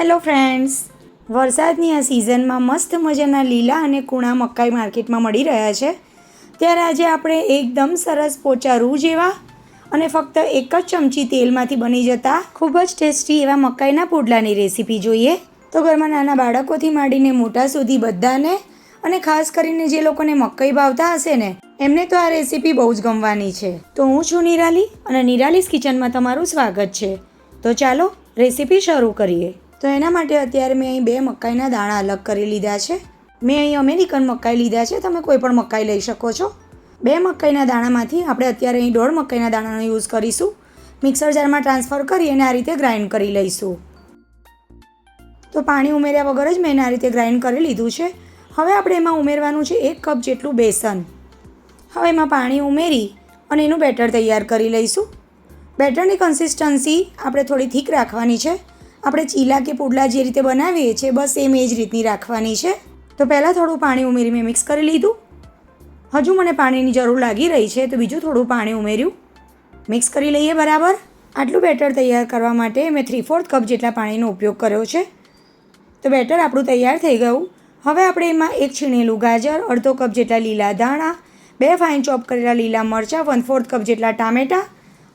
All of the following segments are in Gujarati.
હેલો ફ્રેન્ડ્સ વરસાદની આ સિઝનમાં મસ્ત મજાના લીલા અને કૂણા મકાઈ માર્કેટમાં મળી રહ્યા છે. ત્યારે આજે આપણે એકદમ સરસ પોચા રૂ જેવા અને ફક્ત એક જ ચમચી તેલમાંથી બની જતા ખૂબ જ ટેસ્ટી એવા મકાઈના પુડલાની રેસીપી જોઈએ. તો ઘરમાં નાના બાળકોથી માંડીને મોટા સુધી બધાને અને ખાસ કરીને જે લોકોને મકાઈ ભાવતા હશે ને, એમને તો આ રેસીપી બહુ જ ગમવાની છે. તો હું છું નિરાલી અને નિરાલીસ કિચનમાં તમારું સ્વાગત છે. તો ચાલો રેસીપી શરૂ કરીએ. તો એના માટે અત્યારે મેં અહીં બે મકાઈના દાણા અલગ કરી લીધા છે. મેં અહીં અમેરિકન મકાઈ લીધા છે. તમે કોઈ પણ મકાઈ લઈ શકો છો. બે મકાઈના દાણામાંથી આપણે અત્યારે અહીં દોઢ મકાઈના દાણાનો યુઝ કરીશું. મિક્સર જારમાં ટ્રાન્સફર કરી અને આ રીતે ગ્રાઇન્ડ કરી લઈશું. તો પાણી ઉમેર્યા વગર જ મેં એને આ રીતે ગ્રાઇન્ડ કરી લીધું છે. હવે આપણે એમાં ઉમેરવાનું છે એક કપ જેટલું બેસન. હવે એમાં પાણી ઉમેરી અને એનું બેટર તૈયાર કરી લઈશું. બેટરની કન્સિસ્ટન્સી આપણે થોડી થીક રાખવાની છે. આપણે ચીલા કે પુડલા જે રીતે બનાવીએ છીએ, બસ સેમ એ જ રીતની રાખવાની છે. તો પહેલાં થોડું પાણી ઉમેરી મેં મિક્સ કરી લીધું. હજુ મને પાણીની જરૂર લાગી રહી છે, તો બીજું થોડું પાણી ઉમેર્યું. મિક્સ કરી લઈએ બરાબર. આટલું બેટર તૈયાર કરવા માટે મેં થ્રી ફોર્થ કપ જેટલા પાણીનો ઉપયોગ કર્યો છે. તો બેટર આપણું તૈયાર થઈ ગયું. હવે આપણે એમાં એક છીણેલું ગાજર, અડધો કપ જેટલા લીલા ધાણા, બે ફાઇન ચોપ કરેલા લીલા મરચાં વન ફોર્થ કપ જેટલા ટામેટાં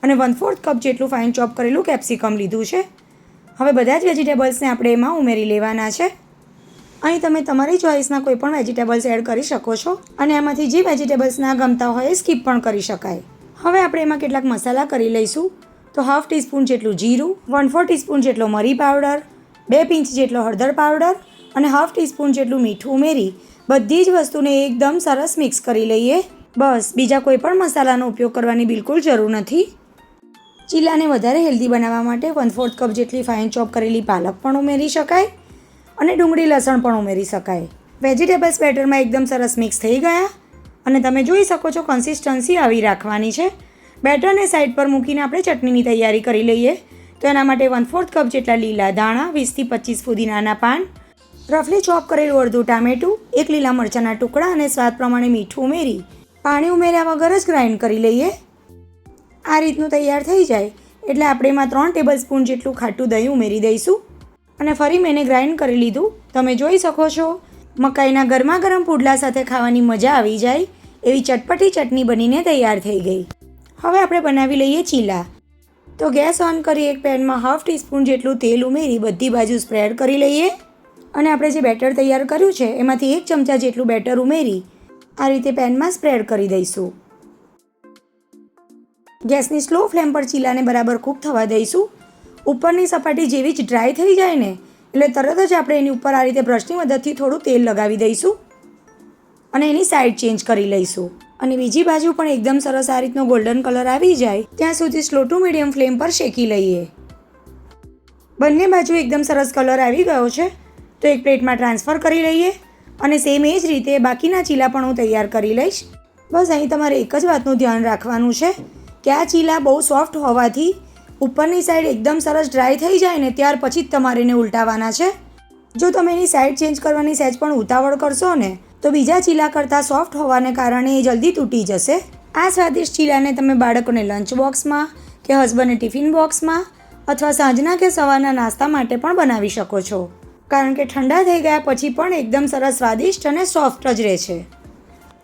અને વન ફોર્થ કપ જેટલું ફાઇન ચોપ કરેલું કેપ્સિકમ લીધું છે. હવે બધા જ વેજીટેબલ્સને આપણે એમાં ઉમેરી લેવાના છે. અહીં તમે તમારી ચોઈસના કોઈ પણ વેજીટેબલ્સ એડ કરી શકો છો અને એમાંથી જે વેજીટેબલ્સ ના ગમતા હોય એ સ્કીપ પણ કરી શકાય. હવે આપણે એમાં કેટલાક મસાલા કરી લઈશું. તો હાફ ટીસ્પૂન જેટલું જીરું, વન ફોર ટીસ્પૂન જેટલો મરી પાવડર, બે પિંચ જેટલો હળદર પાવડર અને હાફ ટીસ્પૂન જેટલું મીઠું ઉમેરી બધી જ વસ્તુને એકદમ સરસ મિક્સ કરી લઈએ. બસ, બીજા કોઈ પણ મસાલાનો ઉપયોગ કરવાની બિલકુલ જરૂર નથી. ચીલાને વધારે હેલ્ધી બનાવવા માટે વન ફોર્થ કપ જેટલી ફાઇન ચોપ કરેલી પાલક પણ ઉમેરી શકાય અને ડુંગળી લસણ પણ ઉમેરી શકાય. વેજીટેબલ્સ બેટરમાં એકદમ સરસ મિક્સ થઈ ગયા અને તમે જોઈ શકો છો કન્સિસ્ટન્સી આવી રાખવાની છે. બેટરને સાઈડ પર મૂકીને આપણે ચટણીની તૈયારી કરી લઈએ. તો એના માટે વન ફોર્થ કપ જેટલા લીલા ધાણા વીસથી પચીસ ફુદીનાના પાન રફલી ચોપ કરેલું અડધું ટામેટું, એક લીલા મરચાંના ટુકડા અને સ્વાદ પ્રમાણે મીઠું ઉમેરી. પાણી ઉમેર્યા વગર જ ગ્રાઇન્ડ કરી લઈએ. આ રીતનું તૈયાર થઈ જાય એટલે આપણે એમાં ત્રણ ટેબલ સ્પૂન જેટલું ખાટું દહીં ઉમેરી દઈશું. અને ફરી મેં ગ્રાઇન્ડ કરી લીધું. તમે જોઈ શકો છો, મકાઈના ગરમા ગરમ પુડલા સાથે ખાવાની મજા આવી જાય, એવી ચટપટી ચટણી બનીને તૈયાર થઈ ગઈ. હવે આપણે બનાવી લઈએ ચીલા. તો ગેસ ઓન કરી એક પેનમાં હાફ ટીસ્પૂન જેટલું તેલ ઉમેરી બધી બાજુ સ્પ્રેડ કરી લઈએ. અને આપણે જે બેટર તૈયાર કર્યું છે, એમાંથી એક ચમચા જેટલું બેટર ઉમેરી આ રીતે પેનમાં સ્પ્રેડ કરી દઈશું. ગેસની સ્લો ફ્લેમ પર ચીલાને બરાબર કૂક થવા દઈશું. ઉપરની સપાટી જેવી જ ડ્રાય થઈ જાય ને, એટલે તરત જ આપણે એની ઉપર આ રીતે બ્રશની મદદથી થોડું તેલ લગાવી દઈશું. અને એની સાઈડ ચેન્જ કરી લઈશું. અને બીજી બાજુ પણ એકદમ સરસ આ રીતનો ગોલ્ડન કલર આવી જાય, ત્યાં સુધી સ્લો ટુ મીડિયમ ફ્લેમ પર શેકી લઈએ. બંને બાજુ એકદમ સરસ કલર આવી ગયો છે, તો એક પ્લેટમાં ટ્રાન્સફર કરી લઈએ અને સેમ એ જ રીતે બાકીના ચીલા પણ હું તૈયાર કરી લઈશ. બસ અહીં તમારે એક જ વાતનું ધ્યાન રાખવાનું છે કે આ ચીલા બહુ સોફ્ટ હોવાથી ઉપરની સાઈડ એકદમ સરસ ડ્રાય થઈ જાય ને ત્યાર પછી જ તમારે એને ઉલટાવવાના છે. જો તમે એની સાઈડ ચેન્જ કરવાની સહેજ પણ ઉતાવળ કરશો ને, તો બીજા ચીલા કરતાં સોફ્ટ હોવાને કારણે એ જલ્દી તૂટી જશે. આ સ્વાદિષ્ટ ચીલાને તમે બાળકોને લંચ બોક્સમાં કે હસબન્ડને ટિફિન બોક્સમાં અથવા સાંજના કે સવારના નાસ્તા માટે પણ બનાવી શકો છો. કારણ કે ઠંડા થઈ ગયા પછી પણ એકદમ સરસ સ્વાદિષ્ટ અને સોફ્ટ જ રહે છે.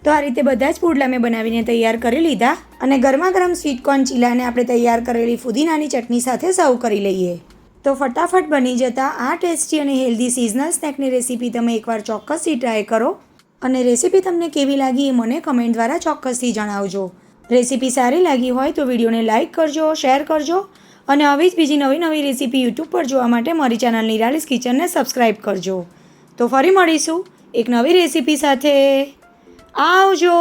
તો આ રીતે બધા જ પુડલા મેં બનાવીને તૈયાર કરી લીધા અને ગરમા ગરમ સ્વીટકોર્ન ચીલાને આપણે તૈયાર કરેલી ફુદીનાની ચટણી સાથે સર્વ કરી લઈએ. તો ફટાફટ બની જતા આ ટેસ્ટી અને હેલ્ધી સિઝનલ સ્નેકની રેસીપી તમે એકવાર ચોક્કસથી ટ્રાય કરો અને રેસીપી તમને કેવી લાગી એ મને કમેન્ટ દ્વારા ચોક્કસથી જણાવજો. રેસીપી સારી લાગી હોય તો વિડીયોને લાઇક કરજો શેર કરજો અને આવી જ બીજી નવી નવી રેસીપી યુટ્યુબ પર જોવા માટે મારી ચેનલ નિરાલીસ કિચનને સબસ્ક્રાઈબ કરજો. તો ફરી મળીશું એક નવી રેસીપી સાથે. આવજો.